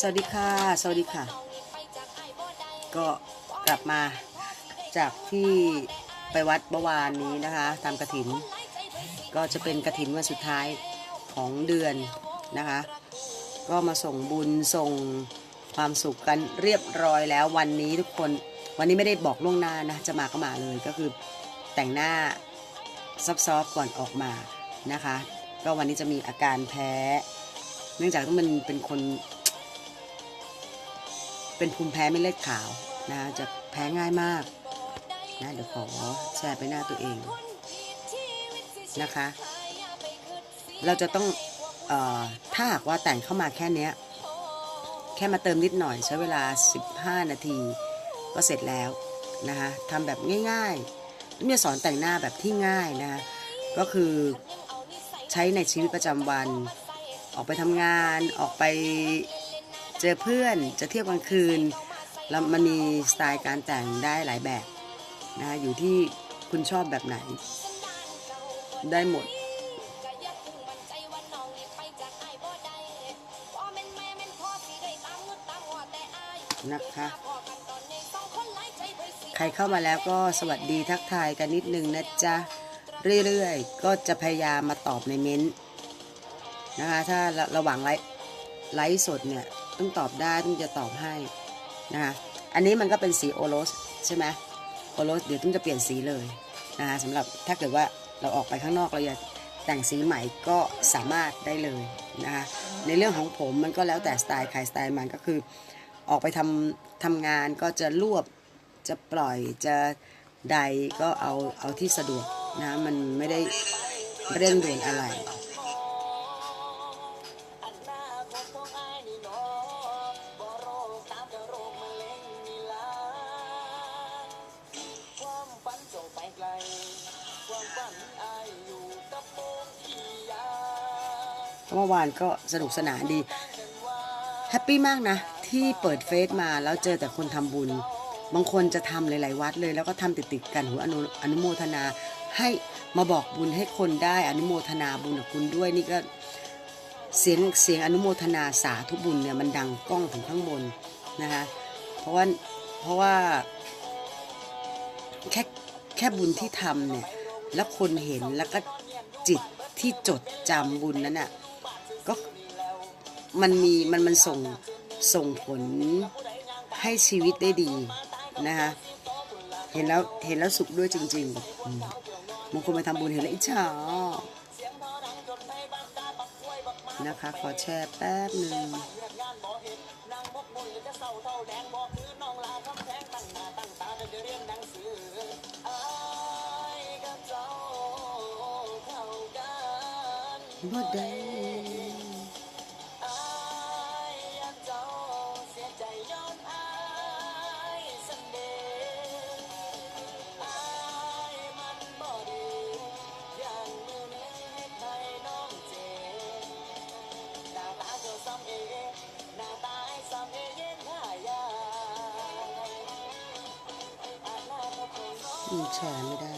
สวัสดีค่ะ สวัสดีค่ะ ก็กลับมาจากที่ไปวัดเมื่อวานนี้นะคะทำกระถิน ก็จะเป็นกระถินวันสุดท้ายของเดือนนะคะ ก็มาส่งบุญส่งความสุขกันเรียบร้อยแล้ววันนี้ทุกคนวันนี้ไม่ได้บอกล่วงหน้านะจะมาก็มาเลยก็คือแต่งหน้าซอฟๆก่อนออกมานะคะ ก็วันนี้จะมีอาการแพ้ เนื่องจากที่มันเป็นคน เป็นภูมิแพ้ไม่เลือดขาวนะจะแพ้ง่ายมากนะเดี๋ยวขอแชร์ไปหน้าตัวเองนะคะ เราจะต้องเออถ้าหากว่าแต่งเข้ามาแค่เนี้ยแค่มาเติมนิดหน่อยใช้เวลา 15 นาทีก็เสร็จแล้วนะคะทำแบบง่ายๆนี่สอนแต่งหน้าแบบที่ง่ายนะคะก็คือใช้ในชีวิตประจำวัน ออกไปทำงานออกไป เจอเพื่อนจะเที่ยวกลางคืนแล้วมันมีสไตล์การแต่งได้หลายแบบนะอยู่ที่คุณชอบแบบไหน ได้หมด นะคะ ใครเข้ามาแล้วก็สวัสดีทักทายกันนิดนึงนะจ๊ะ เรื่อยๆ ก็จะพยายามมาตอบในเม้นต์นะคะ ถ้าระระหว่างไลฟ์ไลฟ์สดเนี่ย ต้องตอบได้ต้องจะตอบให้นะคะอันนี้มันก็เป็นสีโอโรสใช่ไหมโอโรสเดี๋ยวต้องจะเปลี่ยนสีเลยนะคะสำหรับถ้าเกิดว่าเราออกไปข้างนอกเราอยากแต่งสีใหม่ก็สามารถได้เลยนะคะในเรื่องของผมมันก็แล้วแต่สไตล์ใครสไตล์มันก็คือ ออกไปทำทำงานก็จะรวบจะปล่อยจะใดก็เอาเอาที่สะดวกนะมันไม่ได้เร่งด่วนอะไร เมื่อวานก็สนุกสนานดีแฮปปี้มากนะ ที่เปิดเฟซมาแล้วเจอแต่คนทำบุญ บางคนจะทำหลาย ๆ วัดเลย แล้วก็ทำติดๆกันหัวอนุอนุโมทนาให้มาบอกบุญให้คนได้อนุโมทนาบุญกับคุณด้วยนี่ก็เสียงเสียงอนุโมทนาสาธุบุญเนี่ยมันดังก้องถึงข้างบนนะคะเพราะว่าเพราะว่าแค่แค่บุญที่ทำเนี่ยแล้วคนเห็นแล้วก็จิตที่จดจำบุญนั้นน่ะ ก็มันมีมันมันส่งส่งผลให้ชีวิตได้ดีนะคะเห็นแล้วเห็นแล้วสุขด้วยจริงๆมบางคนไปทำบุญเห็นแล้วอิจฉานะคะ ขอแชร์แป๊บหนึ่ง อืมแชร์ไม่ได้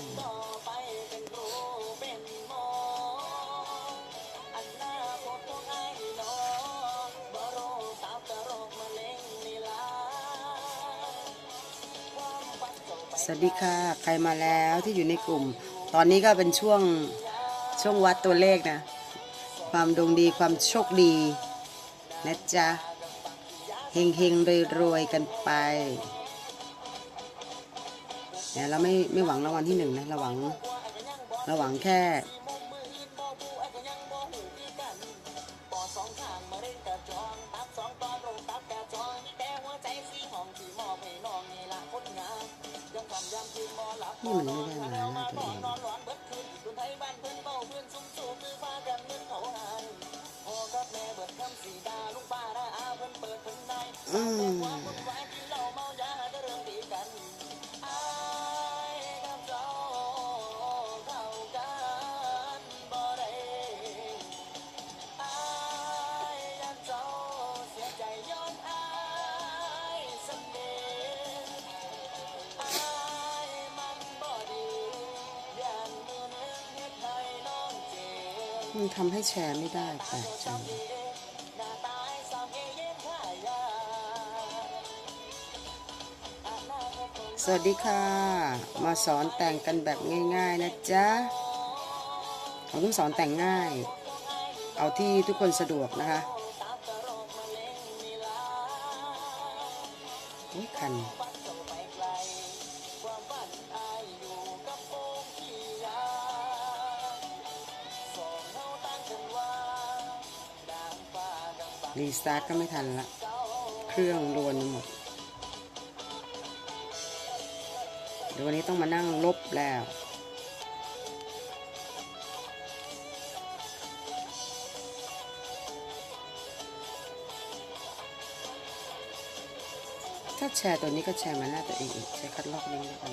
สวัสดีค่ะ ใครมาแล้วที่อยู่ในกลุ่ม ตอนนี้ก็เป็นช่วงช่วงวัดตัวเลขนะ ความดวงดีความโชคดี นะจ๊ะ เฮงเฮงรวยรวยกันไป เนี่ยเราไม่ไม่หวังรางวัลที่หนึ่งนะเราหวังเราหวังแค่นี่มันไม่ได้มาหน้าตัวเองอืม ทำให้แชร์ไม่ได้แปลกจังสวัสดีค่ะ มาสอนแต่งกันแบบง่าย ๆ นะจ๊ะผมต้องสอนแต่งง่าย เอาที่ทุกคนสะดวกนะคะคัน รีสตาร์ทก็ไม่ทันละ เครื่องรวนหมดเดี๋ยววันนี้ต้องมานั่งลบแล้วถ้าแชร์ตัวนี้ก็แชร์มาหน้าตัวเองอีกใช้คัดลอกลิงก์แล้วกัน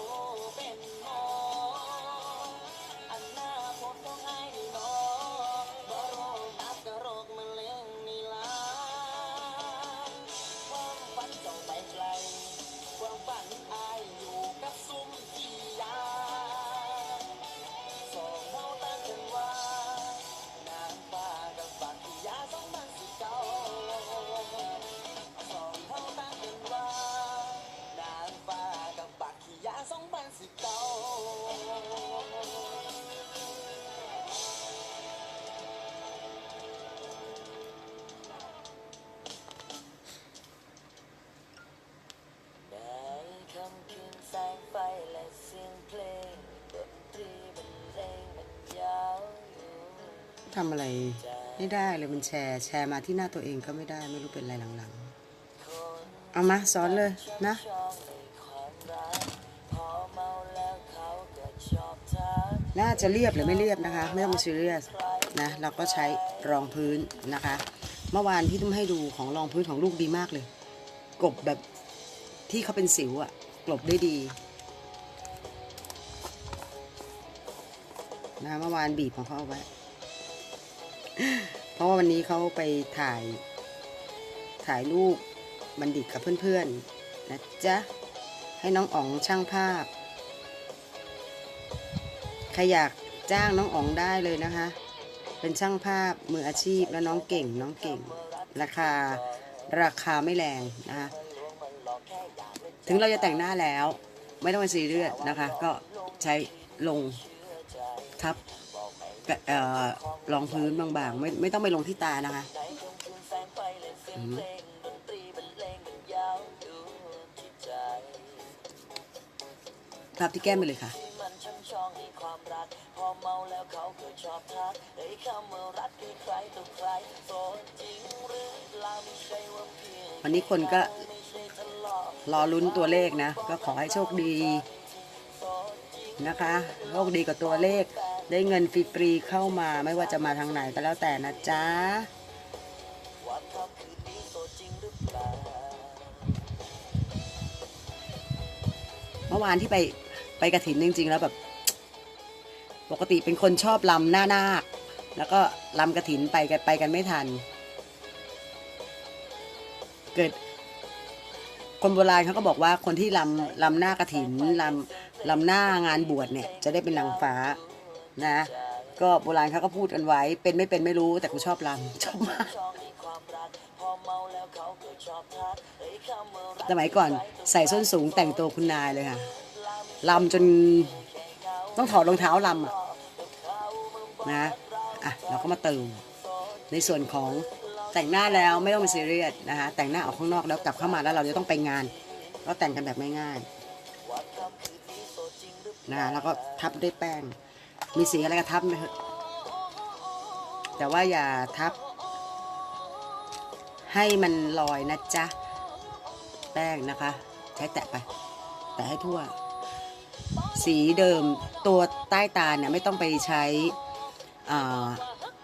ทำอะไรไม่ได้เลยมันแชร์แชร์มาที่หน้าตัวเองก็ไม่ได้ไม่รู้เป็นอะไรหลังๆ เอามาสอนเลยนะน่าจะเรียบหรือไม่เรียบนะคะ ไม่ต้องมาซีเรียสนะเราก็ใช้รองพื้นนะคะ เมื่อวานพี่ตุ้มให้ดูของรองพื้นของลูกดีมากเลย กบแบบที่เขาเป็นสิวอะกลบได้ดีนะเมื่อวานบีบของเขาเอาไว้ เพราะว่าวันนี้เขาไปถ่าย ถ่ายรูปบัณฑิตกับเพื่อนๆนะจ๊ะ ให้น้องอ๋องช่างภาพ ใครอยากจ้างน้องอ๋องได้เลยนะคะ เป็นช่างภาพมืออาชีพและน้องเก่งน้องเก่ง ราคาราคาไม่แรงนะคะถึงเราจะแต่งหน้าแล้ว ไม่ต้องไปซีเรียสนะคะ ก็ใช้ลงทับ เอ่อรองพื้นบางๆ ไม่ไม่ต้องไปลงที่ตานะคะในค่ำคืนแสงไฟและเสียงอืมเพลงดนตรีบรรเลงมันยาวอยู่ที่ใจทับที่แก้มไปเลยค่ะที่มันช่ำชองให้ความรักพอเลยคำว่ารักคือใครต่อใครโสดจริงหรือเปล่าไม่ใช่ว่าเพียงวันนี้คนก็รอลุ้นตัวเลขนะ ก็ขอให้โชคดีนะคะ โชคดีกับตัวเลข ได้เงินฟรีๆเข้ามาไม่ว่าจะมาทางไหนก็แล้วแต่นะจ๊ะเปล่าเมื่อวานที่ไปไปกระถินจริง ๆ แล้วแบบ ปกติเป็นคนชอบลำหน้านาคแล้วก็ลำกระถินไปกันไปกันไม่ทัน เกิด คนโบราณเขาก็บอกว่าคนที่ลำลำหน้ากระถินลำลำหน้างานบวชเนี่ย จะได้เป็นนางฟ้า นะ ก็โบราณเขาก็พูดกันไว้ เป็นไม่เป็นไม่รู้แต่กูชอบลำชอบมากชอบมากสมัยก่อนใส่ส้นสูงแต่งตัวคุณนายเลยค่ะลำจนต้องถอดรองเท้าลำอะนะอะเราก็มาเติมในส่วนของแต่งหน้าแล้วไม่ต้องไปซีเรียสนะคะแต่งหน้าออกข้างนอกแล้วกลับเข้ามาแล้วเราจะต้องไปงาน ก็แต่งกันแบบง่ายๆนะคะแล้วก็ทับด้วยแป้ง มีสีอะไรก็ทับไปเถอะแต่ว่าอย่าทับ ให้มันลอยนะจ๊ะ แป้งนะคะ ใช้แตะไป แตะให้ทั่ว สีเดิมตัวใต้ตาเนี่ยไม่ต้องไปใช้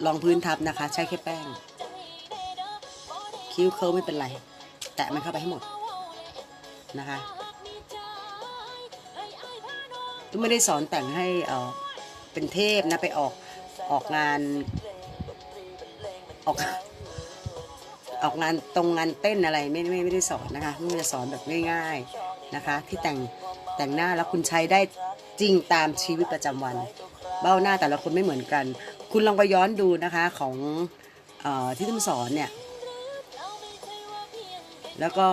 รองพื้นทับนะคะ ใช้แค่แป้ง คิ้วเคิร์ลไม่เป็นไร แตะมันเข้าไปให้หมดนะคะก็ไม่ได้สอนแต่งให้เออ เป็นเทพนะไปออกออกงานออกออกงานตรงงานเต้นอะไรไม่ไม่ไม่ได้สอนนะคะไม่ได้สอนแบบง่าย ๆนะคะ ที่แต่งแต่งหน้าแล้วคุณใช้ได้จริงตามชีวิตประจำวัน เบ้าหน้าแต่ละคนไม่เหมือนกัน คุณลองไปย้อนดูนะคะของออที่ทุ่มสอนเนี่ย แล้วก็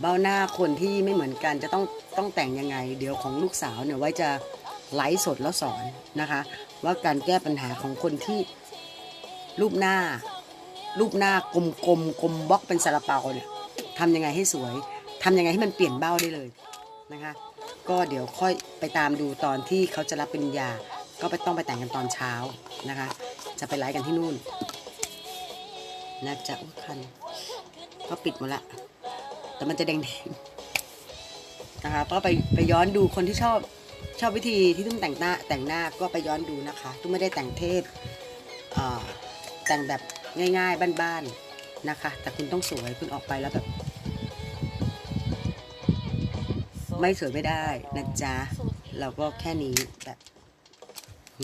เบ้าหน้าคนที่ไม่เหมือนกันจะต้องต้องแต่งยังไง เดี๋ยวของลูกสาวเนี่ยไว้จะ ไลฟ์สดแล้วสอนนะคะ ว่าการแก้ปัญหาของคนที่รูปหน้า รูปหน้ากลมกลมๆกลมบล็อกเป็นซาลาเปาเนี่ยทำยังไงให้สวยทำยังไงให้มันเปลี่ยนเบ้าได้เลยนะคะ ก็เดี๋ยวค่อยไปตามดูตอนที่เขาจะรับปริญญา ก็ไปต้องไปแต่งกันตอนเช้านะคะ จะไปไลฟ์กันที่นู่นนะจ๊ะอุ้คันก็ปิดหมดละแต่มันจะแดงๆนะคะก็ไปไปย้อนดูคนที่ชอบ ชอบวิธีที่ตุ้มแต่งหน้าแต่งหน้าก็ไปย้อนดูนะคะตุ้มไม่ได้แต่งเทพแต่งแบบง่าย ๆ บ้านๆนะคะ แต่คุณต้องสวยคุณออกไปแล้วแบบ ไม่สวยไม่ได้นะจ๊ะเราก็แค่นี้แบบ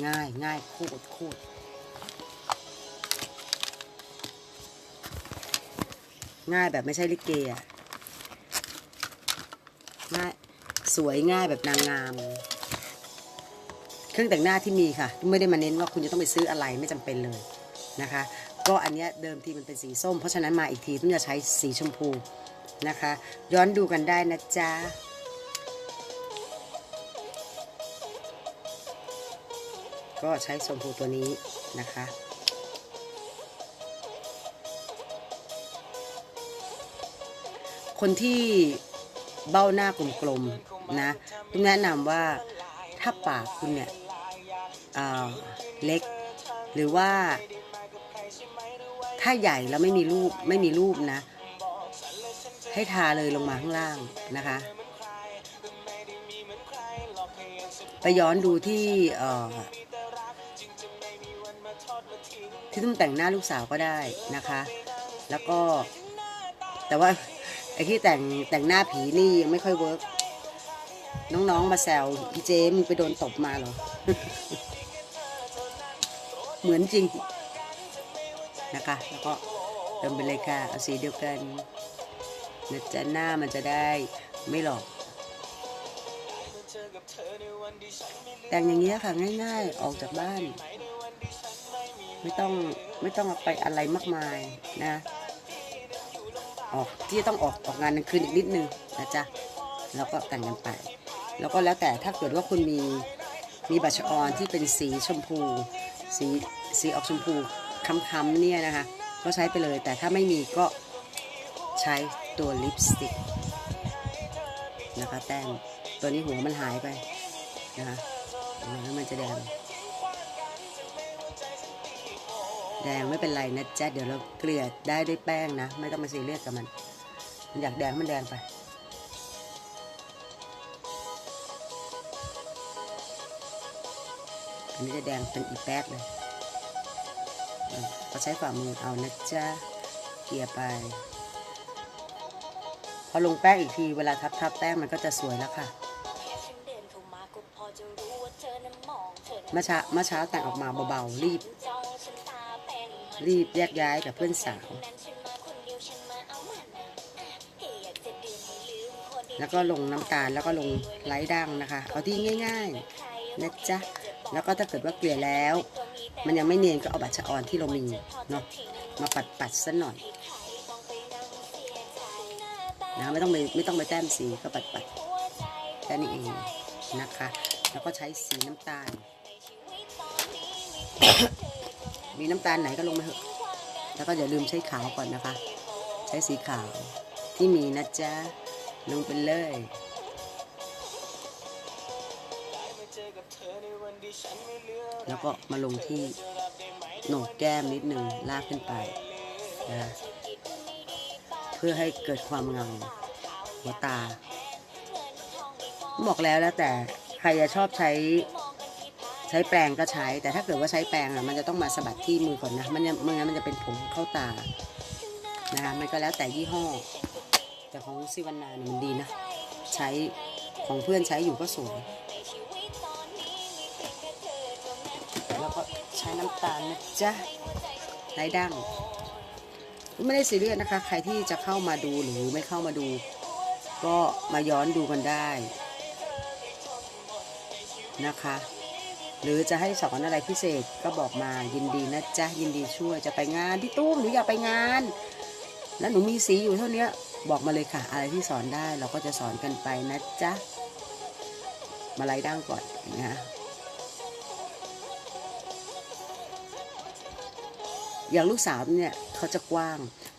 ง่ายง่ายโคตรโคตรง่ายแบบไม่ใช่ลิเกอะง่ายสวยง่ายแบบนางงาม เครื่องแต่งหน้าที่มีค่ะ ไม่ได้มาเน้นว่าคุณจะต้องไปซื้ออะไรไม่จำเป็นเลยนะคะ ก็อันเนี้ยเดิมทีมันเป็นสีส้ม เพราะฉะนั้นมาอีกทีต้องจะใช้สีชมพูนะคะ ย้อนดูกันได้นะจ๊ะก็ใช้ชมพูตัวนี้นะคะ คนที่เบ้าหน้ากลมๆนะต้องแนะนำว่าถ้าปากคุณเนี่ย เล็ก หรือว่า ถ้าใหญ่แล้วไม่มีรูปไม่มีรูปนะ ให้ทาเลยลงมาข้างล่างนะคะ ไปย้อนดูที่ที่ตุ้มแต่งหน้าลูกสาวก็ได้นะคะ แล้วก็แต่ว่าไอ้ที่แต่งแต่งหน้าผีนี่ยังไม่ค่อยเวิร์กน้องๆมาแซวอีเจมึงไปโดนตบมาเหรอ เหมือนจริงนะคะ แล้วก็เติมไปเลยค่ะ เอาสีเดียวกันนะจ๊ะหน้ามันจะได้ไม่หลอก แต่งอย่างเงี้ค่ะ ง่ายๆ ออกจากบ้าน ไม่ต้องไม่ต้องไปอะไรมากมายนะ ออกที่ต้องออกออกงานกลางคืนอีกนิดนึงนะจ๊ะ แล้วก็แต่งกันไป แล้วก็แล้วแต่ถ้าเกิดว่าคุณมีมีบัชออนที่เป็นสีชมพู สีสีออกชมพูค้ำๆเนี่ยนะคะ ก็ใช้ไปเลย แต่ถ้าไม่มีก็ใช้ตัวลิปสติกนะคะแต้มตัวนี้หัวมันหายไปนะคะแล้วมันจะแดง แดงไม่เป็นไรนะจ๊ะเดี๋ยวเราเกลี่ยได้ด้วยแป้งนะ ไม่ต้องมาซีเรียสกับมันมันอยากแดงมันแดงไป อันนี้จะแดงเป็นอีแป๊ดเลยก็ใช้ฝ่ามือเอานะจ๊ะเกลี่ยไป พอลงแป้งอีกทีเวลาทับทับแป้งมันก็จะสวยแล้วค่ะเมื่อเช้าเมื่อเช้าแต่งออกมาเบาๆรีบ รีบแยกย้ายกับเพื่อนสาว แล้วก็ลงน้ำตาลแล้วก็ลงไร้ด่างนะคะ เอาที่ง่ายๆนะจ๊ะ แล้วก็ถ้าเกิดว่าเกลี่ยแล้ว มันยังไม่เนียนก็เอาบัตรชะออนที่เรามีเนาะมาปัดปัดๆซะหน่อยนะไม่ต้องไปไม่ต้องไปแต้มสีก็ปัดปัดๆแค่นี้เองนะคะ แล้วก็ใช้สีน้ำตาล มีน้ำตาลไหนก็ลงมาเถอะ แล้วก็อย่าลืมใช้ขาวก่อนนะคะ ใช้สีขาวที่มีนะจ๊ะลงไปเลย แล้วก็มาลงที่โหนกแก้มนิดหนึ่งลากขึ้นไปนะเพื่อให้เกิดความเงาหัวตา บอกแล้วแล้วแต่ใครจะชอบใช้ใช้แปรงก็ใช้ แต่ถ้าเกิดว่าใช้แปรงอะมันจะต้องมาสะบัดที่มือก่อนนะมันจะไม่งั้นมันจะเป็นผงเข้าตานะคะมันก็แล้วแต่ยี่ห้อ แต่ของซิวันนาเนี่ยมันดีนะ ใช้ของเพื่อนใช้อยู่ก็สวย ช้น้ำตาลนะจ๊ะไร้ดั้งไม่ได้ซีเรียสนะคะ ใครที่จะเข้ามาดูหรือไม่เข้ามาดู ก็มาย้อนดูกันได้นะคะ หรือจะให้สอนอะไรพิเศษก็บอกมายินดีนะจ๊ะยินดีช่วยจะไปงานพี่ตุ้มหนูอยากไปงาน แล้วหนูมีสีอยู่เท่านี้บอกมาเลยค่ะ อะไรที่สอนได้เราก็จะสอนกันไปนะจ๊ะมาไล่ดั้งก่อนนะ อย่างลูกสาวเนี่ยเขาจะกว้าง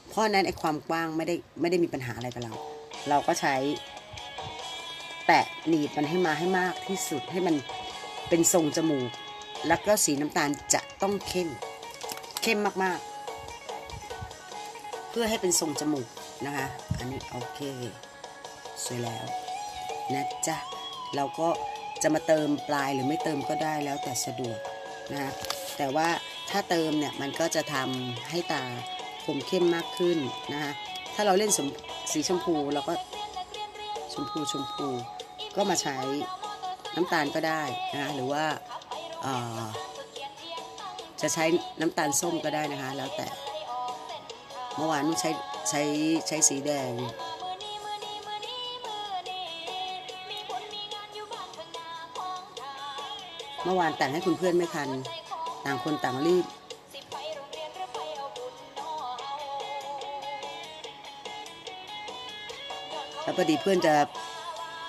เพราะนั้นไอ้ความกว้างไม่ได้ไม่ได้มีปัญหาอะไรกับเรา เราก็ใช้แตะหนีบมันให้มาให้มากที่สุดให้มันเป็นทรงจมูก แล้วก็สีน้ำตาลจะต้องเข้ม เข้มมากๆ เพื่อให้เป็นทรงจมูกนะคะ อันนี้โอเค สวยแล้วนะจ๊ะเราก็จะมาเติมปลายหรือไม่เติมก็ได้แล้วแต่สะดวกนะคะแต่ว่า ถ้าเติมเนี่ยมันก็จะทำให้ตาคมเข้มมากขึ้นนะคะถ้าเราเล่นส,สีชมพูเราก็ชมพูชมพูก็มาใช้น้ำตาลก็ได้นะคะหรือว่าจะใช้น้ำตาลส้มก็ได้นะคะ แล้วแต่เมื่อวานนุ้ใช้ใช้ใช้สีแดงเมื่อวานแต่งให้คุณเพื่อนไม่ทัน ต่างคนต่างรีบ แล้วพอดีเพื่อนจะ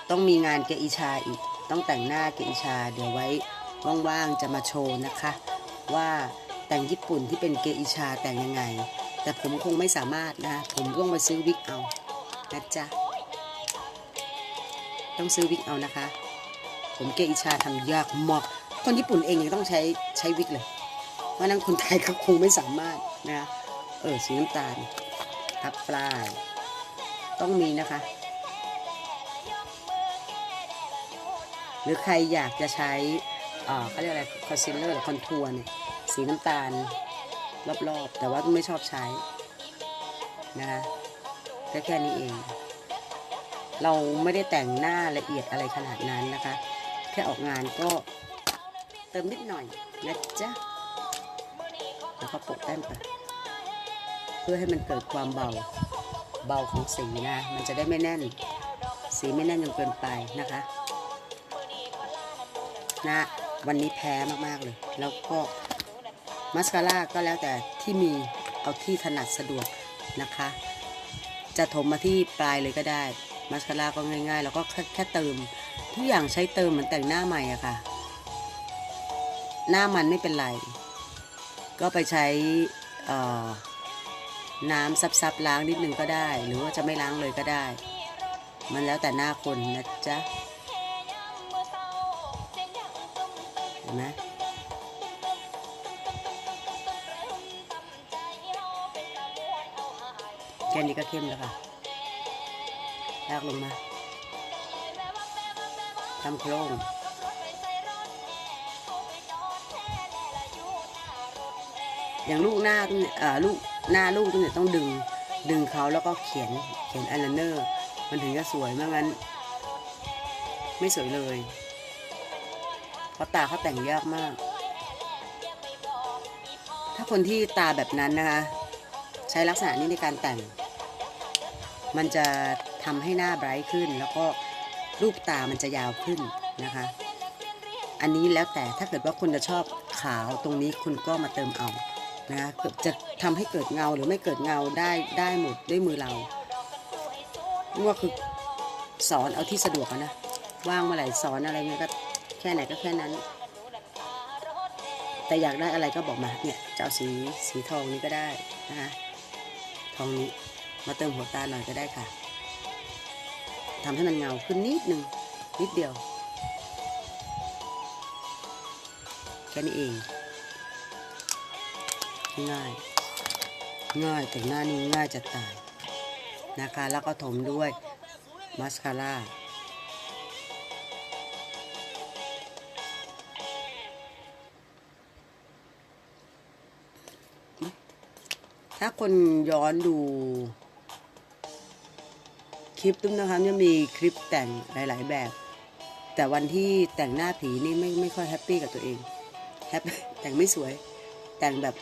ต้องมีงานเกอิชาอีก ต้องแต่งหน้าเกอิชา เดี๋ยวไว้ว่างๆจะมาโชว์นะคะ ว่าแต่งญี่ปุ่นที่เป็นเกอิชาแต่งยังไง แต่ผมคงไม่สามารถนะ ผมต้องไปซื้อวิกเอานะจ๊ะ ต้องซื้อวิกเอานะคะ ผมเกอิชาทำยากมาก คนญี่ปุ่นเองยังต้องใช้ใช้วิกเลย เพราะนั้นคนไทยเขาคงไม่สามารถนะเออสีน้ำตาลทับปลาย ต้องมีนะคะ หรือใครอยากจะใช้เอ่อเขาเรียกอะไรคอนซีลเลอร์หรือคอนทัวร์เนี่ยสีน้ำตาลรอบๆ แต่ว่าไม่ชอบใช้นะคะแค่แค่นี้เอง เราไม่ได้แต่งหน้าละเอียดอะไรขนาดนั้นนะคะ แค่ออกงานก็ ติมนิดหน่อยนะจ๊ะแล้วก็ปะแป้งไปเพื่อให้มันเกิดความเบาเบาของสีนะ มันจะได้ไม่แน่น สีไม่แน่นจนเกินไปนะคะนะวันนี้แพ้มากๆเลย แล้วก็มัสคาร่าก็แล้วแต่ที่มีเอาที่ถนัดสะดวกนะคะ จะถมมาที่ปลายเลยก็ได้ มัสคาร่าก็ง่ายๆ แล้วก็แค่แค่เติม ทุกอย่างใช้เติมเหมือนแต่งหน้าใหม่อะค่ะ หน้ามันไม่เป็นไร ก็ไปใช้น้ำซับๆล้างนิดนึงก็ได้ หรือว่าจะไม่ล้างเลยก็ได้ มันแล้วแต่หน้าคนนะจ๊ะเห็นไหมแค่นี้ก็เข้มแล้วค่ะลากลงมาทำโครง อย่างลูกหน้าต้องลูกหน้าลูกต้องเนี่ยต้องดึงดึงเขาแล้วก็เขียนเขียนอายไลเนอร์มันถึงจะสวยไม่งั้น ไม่สวยเลยเพราะตาเขาแต่งยากมาก ถ้าคนที่ตาแบบนั้นนะคะ ใช้ลักษณะนี้ในการแต่ง มันจะทำให้หน้าไบรท์ขึ้น แล้วก็รูปตามันจะยาวขึ้นนะคะ อันนี้แล้วแต่ถ้าเกิดว่าคุณจะชอบขาวตรงนี้คุณก็มาเติมเอา นะจะทำให้เกิดเงาหรือไม่เกิดเงาได้ได้หมดด้วยมือเรานี่ว่าคือสอนเอาที่สะดวกนะว่างเมื่อไหร่สอนอะไรเงี้ยก็แค่ไหนก็แค่นั้น แต่อยากได้อะไรก็บอกมาเนี่ยจะเอาสีสีทองนี้ก็ได้นะคะทองนี้มาเติมหัวตาหน่อยก็ได้ค่ะทำให้มันเงาขึ้นนิดนึงนิดเดียวแค่นี้เอง ง่าย ง่ายแต่งหน้านี้ง่ายจะตายนะคะ แล้วก็ถมด้วยมาสคาร่าถ้าคนย้อนดู คลิปตุ้มนะคะจะมีคลิปแต่งหลาย ๆ แบบ แต่วันที่แต่งหน้าผีนี่ไม่ไม่ค่อยแฮปปี้กับตัวเองแฮปแต่งไม่สวยแต่งแบบ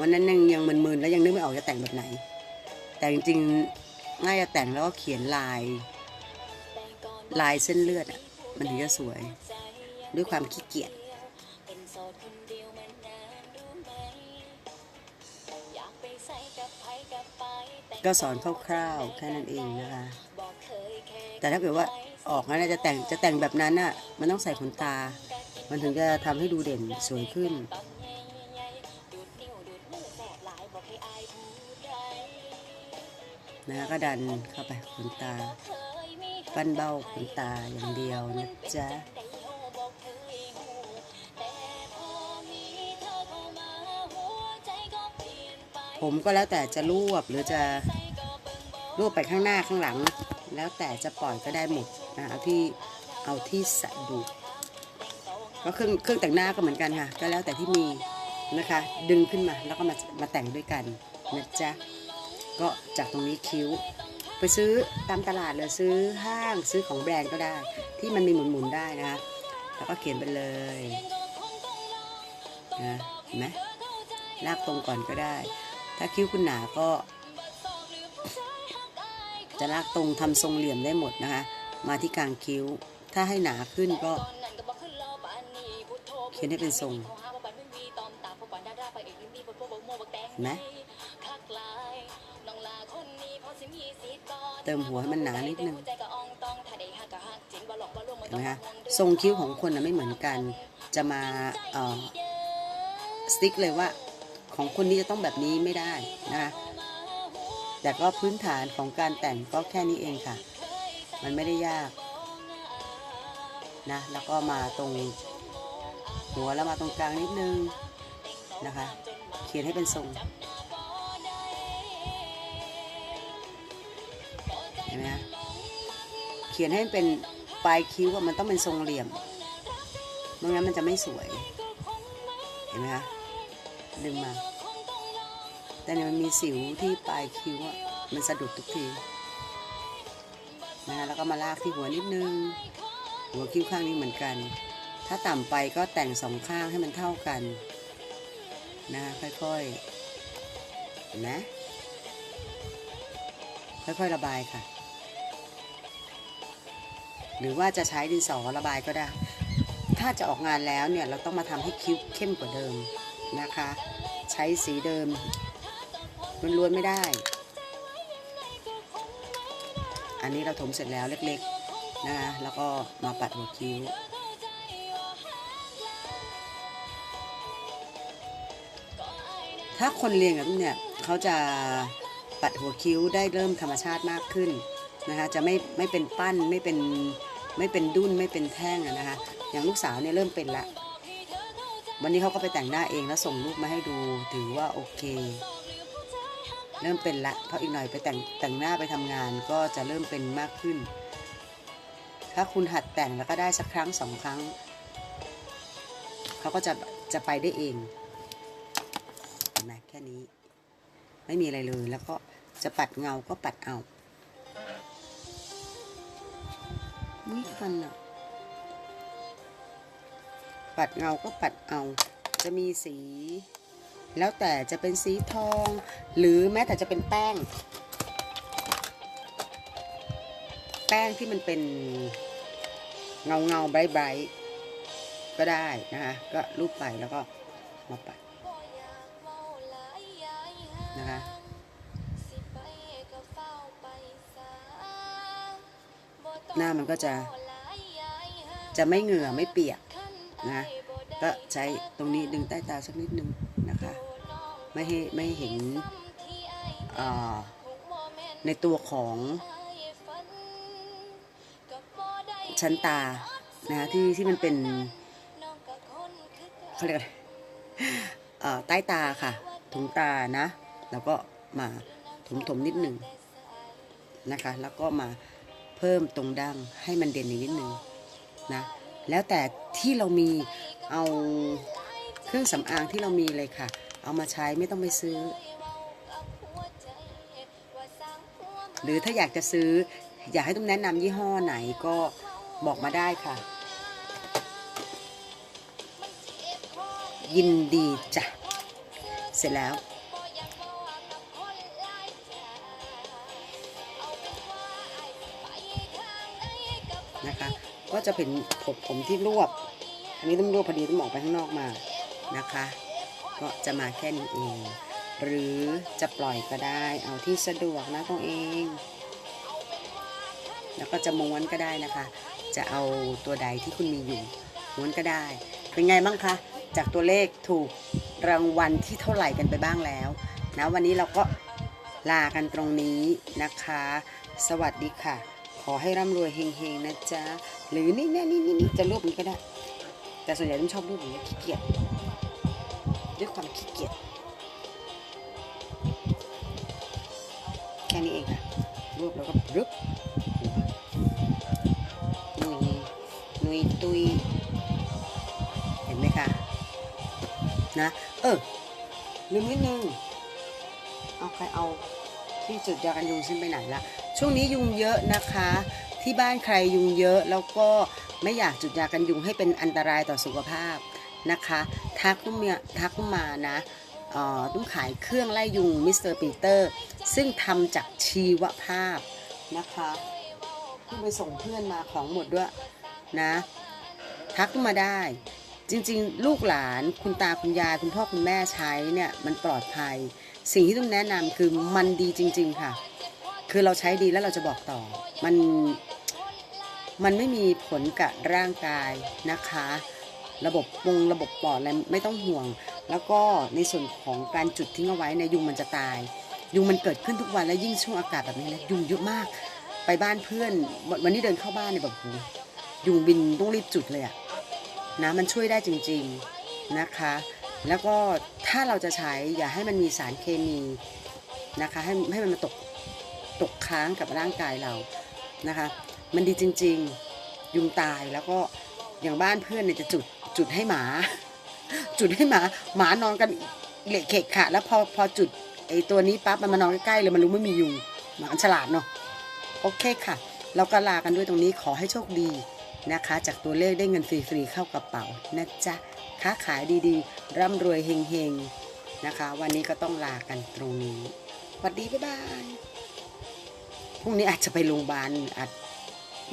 วันนั้นยังยังมึนๆแล้วยังนึกไม่ออกจะแต่งแบบไหน แต่จริงๆง่ายจะแต่งแล้วก็เขียนลาย ลายเส้นเลือดอะมันถึงจะสวย ด้วยความขี้เกียจก็สอนคร่าวๆแค่นั้นเองนะคะ แต่ถ้าเกิดว่าออกงั้นจะแต่งจะแต่งแบบนั้นน่ะ มันต้องใส่ขนตา มันถึงจะทำให้ดูเด่นสวยขึ้น นะคะก็ดันเข้าไปขนตาเคยมีปั้นเบ้าขนตาอย่างเดียวนะจ๊ะผมก็แล้วแต่จะรวบหรือจะรวบไปข้างหน้าข้างหลัง แล้วแต่จะปล่อยก็ได้หมดนะเอาที่เอาที่สะดวกก็เครื่องเครื่องแต่งหน้าก็เหมือนกันค่ะ ก็แล้วแต่ที่มีนะคะ ดึงขึ้นมาแล้วก็มามาแต่งด้วยกันนะจ๊ะ ก็จากตรงนี้คิ้ว ไปซื้อตามตลาดเลยซื้อห้างซื้อของแบรนด์ก็ได้ ที่มันมีหมุนๆได้นะคะแล้วก็เขียนไปเลยนะเห็นไหมลากตรงก่อนก็ได้ ถ้าคิ้วคุณหนาก็ จะลากตรงทำทรงเหลี่ยมได้หมดนะคะ มาที่กลางคิ้ว ถ้าให้หนาขึ้นก็เขียนให้เป็นทรงเห็นไหม ติมหัวให้มันหนานิดนึงเห็นไหมคะทรงคิ้วของคนนะไม่เหมือนกัน จะมาเอ่อสติ๊กเลยว่าของคนนี้จะต้องแบบนี้ไม่ได้นะคะแต่ก็พื้นฐานของการแต่งก็แค่นี้เองค่ะ มันไม่ได้ยากนะแล้วก็มาตรงหัวแล้วมาตรงกลางนิดนึงนะคะ เขียนให้เป็นทรง ขียนให้มันเป็นปลายคิ้วมันต้องเป็นทรงเหลี่ยมไม่งั้นมันจะไม่สวย เห็นไหมคะดึงมา แต่เนี่ยมันมีสิวที่ปลายคิ้วมันสะดุดทุกทีนะคะแล้วก็มาลากที่หัวนิดนึง หัวคิ้วข้างนี้เหมือนกัน ถ้าต่ำไปก็แต่งสองข้างให้มันเท่ากันนะคะค่อยๆเห็นไหมค่อยๆระบายค่ะ หรือว่าจะใช้ดินสอระบายก็ได้ ถ้าจะออกงานแล้วเนี่ยเราต้องมาทำให้คิ้วเข้มกว่าเดิมนะคะ ใช้สีเดิมล้วนๆไม่ได้ อันนี้เราถมเสร็จแล้วเล็กๆนะคะแล้วก็มาปัดหัวคิ้วถ้าคนเรียนกับตุ้มเนี่ยเขาจะปัดหัวคิ้วได้เริ่มธรรมชาติมากขึ้นนะคะจะไม่ไม่เป็นปั้นไม่เป็น ไม่เป็นดุ้นไม่เป็นแท่งนะคะอย่างลูกสาวเนี่ยเริ่มเป็นละ วันนี้เขาก็ไปแต่งหน้าเองแล้วส่งรูปมาให้ดูถือว่าโอเค เริ่มเป็นละ เพราะอีกหน่อยไปแต่งแต่งหน้าไปทำงานก็จะเริ่มเป็นมากขึ้น ถ้าคุณหัดแต่งแล้วก็ได้สักครั้งสองครั้งเขาก็จะจะไปได้เองเห็นไหมแค่นี้ ไม่มีอะไรเลยแล้วก็จะปัดเงาก็ปัดเอา ไม่คันอะปัดเงาก็ปัดเอา จะมีสี แล้วแต่จะเป็นสีทอง หรือแม้แต่จะเป็นแป้ง แป้งที่มันเป็นเงาเงาๆไบรท์ไบรท์ก็ได้นะคะ ก็รูปไปแล้วก็มาปัดามันก็จะ จะไม่เหงื่อไม่เปียกนะก็ใช้ตรงนี้ดึงใต้ตาสักนิดนึงนะคะ ไม่ให้ไม่เห็นอ่าในตัวของชั้นตานะคะที่ที่มันเป็นเขาเรียกอะไรเอ่อใต้ตาค่ะ ถุงตานะ แล้วก็มาถมถมๆนิดหนึ่งนะคะ แล้วก็มา เพิ่มตรงดั้งให้มันเด่นอีกนิดนึงนะแล้วแต่ที่เรามีเอาเครื่องสำอางที่เรามีเลยค่ะ เอามาใช้ไม่ต้องไปซื้อ หรือถ้าอยากจะซื้อ อยากให้ตุ้มแนะนำยี่ห้อไหนก็บอกมาได้ค่ะ ยินดีจ้ะ เสร็จแล้ว ก็จะเป็นผมผมที่รวบ อันนี้ต้องรวบพอดีต้องออกไปข้างนอกมานะคะ ก็จะมาแค่นี้เอง หรือจะปล่อยก็ได้ เอาที่สะดวกนะตัวเอง แล้วก็จะม้วนก็ได้นะคะ จะเอาตัวใดที่คุณมีอยู่ม้วนก็ได้ เป็นไงบ้างคะจากตัวเลขถูกรางวัลที่เท่าไหร่กันไปบ้างแล้วนะวันนี้เราก็ลากันตรงนี้นะคะ สวัสดีค่ะ อให้ร่ำรวยเฮงๆนะจ๊ะ หรือนี่นี่นี่นี่จะรูปนี้ก็ได้ แต่ส่วนใหญ่ต้องชอบรูปอย่างนี้ขี้เกียจด้วยความขี้เกียจแค่นี้เองค่ะรูปแล้วก็รึบนุยนุยตุยเห็นไหมคะนะเออลืมนิดนึงเอาใครเอาที่จุดยากันยุงฉันไปไหนละ ช่วงนี้ยุงเยอะนะคะ ที่บ้านใครยุงเยอะแล้วก็ไม่อยากจุดยากันยุงให้เป็นอันตรายต่อสุขภาพนะคะทักตุ้มเมียทักตุ้มมานะออตุ้มขายเครื่องไล่ยุงมิสเตอร์ปีเตอร์ซึ่งทำจากชีวภาพนะคะเพิ่งไปส่งเพื่อนมาของหมดด้วยนะ ทักมมาได้จริงๆ ลูกหลานคุณตาคุณยายคุณพ่อคุณแม่ใช้เนี่ยมันปลอดภัย สิ่งที่ต้องแนะนำคือมันดีจริง ๆ ค่ะ คือเราใช้ดีแล้วเราจะบอกต่อ มัน มันไม่มีผลกับร่างกายนะคะ ระบบปงระบบปอดอะไรไม่ต้องห่วง แล้วก็ในส่วนของการจุดทิ้งเอาไว้เนี่ยยุงมันจะตาย ยุงมันเกิดขึ้นทุกวันแล้วยิ่งช่วงอากาศแบบนี้นะยุงเยอะมาก ไปบ้านเพื่อนวันวันนี้เดินเข้าบ้านเนี่ยแบบโหยุงบินต้องรีบจุดเลยอะนะมันช่วยได้จริงๆนะคะ แล้วก็ถ้าเราจะใช้อย่าให้มันมีสารเคมีนะคะ ให้ให้มันมาตก ตกค้างกับร่างกายเรานะคะ มันดีจริง ๆ ยุงตายแล้วก็อย่างบ้านเพื่อนเนี่ยจะจุดจุดให้หมา จุดให้หมา หมานอนกันเหละเขะขะแล้วพอพอจุดไอตัวนี้ปั๊บมันมานอนใกล้ๆเลยมันรู้ไม่มียุงหมาฉลาดเนาะโอเคค่ะ เราก็ลากันด้วยตรงนี้ขอให้โชคดีนะคะ จากตัวเลขได้เงินฟรีๆเข้ากระเป๋านะจ๊ะค้าขายดีๆ ร่ำรวยเฮงๆนะคะ วันนี้ก็ต้องลากันตรงนี้สวัสดีบ๊ายบาย พรุ่งนี้อาจจะไปโรงพยาบาลอาจ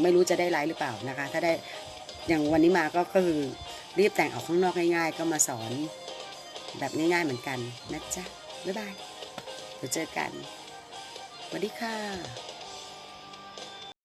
ไม่รู้จะได้ไลฟ์หรือเปล่านะคะ ถ้าได้อย่างวันนี้มาก็ก็คือรีบแต่งออกข้างนอกง่าย ๆ ก็มาสอนแบบง่ายๆเหมือนกันนะจ๊ะบ๊ายบายเดี๋ยวเจอกันสวัสดีค่ะ